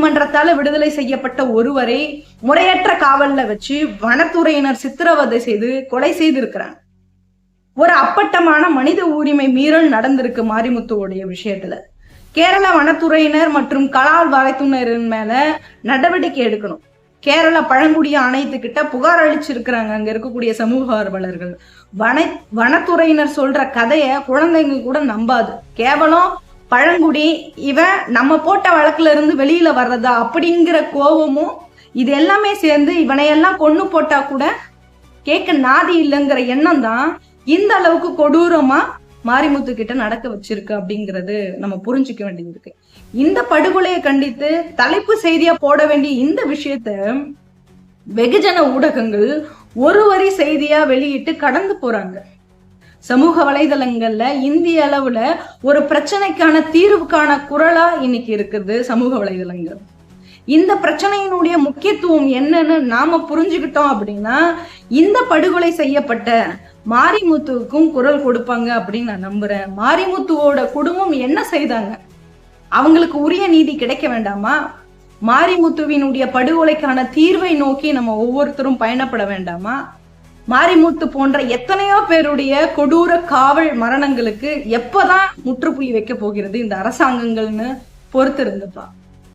நீதிமன்றத்தால விடுதலை செய்யப்பட்ட ஒருவரை முறையற்ற காவல்ல வச்சு வனத்துறையினர் சித்திரவதை செய்து கொலை செய்திருக்கிறாங்க. ஒரு அப்பட்டமான மனித உரிமை மீறல் நடந்திருக்கு மாரிமுத்துவோடைய விஷயத்துல. கேரள வனத்துறையினர் மற்றும் கலால் வலைத்துறையினர் மேல நடவடிக்கை எடுக்கணும். கேரள பழங்குடிய ஆணையத்துக்கிட்ட புகார் அளிச்சிருக்கிறாங்க. அங்க இருக்கக்கூடிய சமூக ஆர்வலர்கள். வன வனத்துறையினர் சொல்ற கதைய குழந்தைங்க கூட நம்பாது. கேவலம் பழங்குடி இவன் நம்ம போட்ட வழக்குல இருந்து வெளியில வர்றதா அப்படிங்கிற கோபமும் இது எல்லாமே சேர்ந்து இவனையெல்லாம் கொண்டு போட்டா கூட கேட்க நாதி இல்லைங்கிற எண்ணம் தான் இந்த அளவுக்கு கொடூரமா மாரிமுத்து கிட்ட நடக்க வச்சிருக்கு அப்படிங்கிறது நம்ம புரிஞ்சுக்க வேண்டியது இருக்கு இந்த படுகொலையை கண்டித்து தலைப்பு செய்தியா போட வேண்டிய இந்த விஷயத்த வெகுஜன ஊடகங்கள் ஒரு வரி செய்தியா வெளியிட்டு கடந்து போறாங்க. சமூக வலைதளங்கள்ல இந்திய அளவுல ஒரு பிரச்சனைக்கான தீர்வுக்கான குரலா இன்னைக்கு இருக்குது சமூக வலைதளங்கள். இந்த பிரச்சனையினுடைய முக்கியத்துவம் என்னன்னு நாம புரிஞ்சுக்கிட்டோம் அப்படின்னா இந்த படுகொலை செய்யப்பட்ட மாரிமுத்துவுக்கும் குரல் கொடுப்பாங்க அப்படின்னு நான் நம்புறேன். மாரிமுத்துவோட குடும்பம் என்ன செய்தாங்க? அவங்களுக்கு உரிய நீதி கிடைக்க வேண்டாமா? மாரிமுத்துவினுடைய படுகொலைக்கான தீர்வை நோக்கி நம்ம ஒவ்வொருத்தரும் பயணப்பட வேண்டாமா? மாரிமுத்து போன்ற எத்தனையோ பேருடைய கொடூர காவல் மரணங்களுக்கு எப்பதான் முற்றுப்புள்ளி வைக்க போகிறது இந்த அரசாங்கங்கள்னு பொறுத்திருந்துப்பா.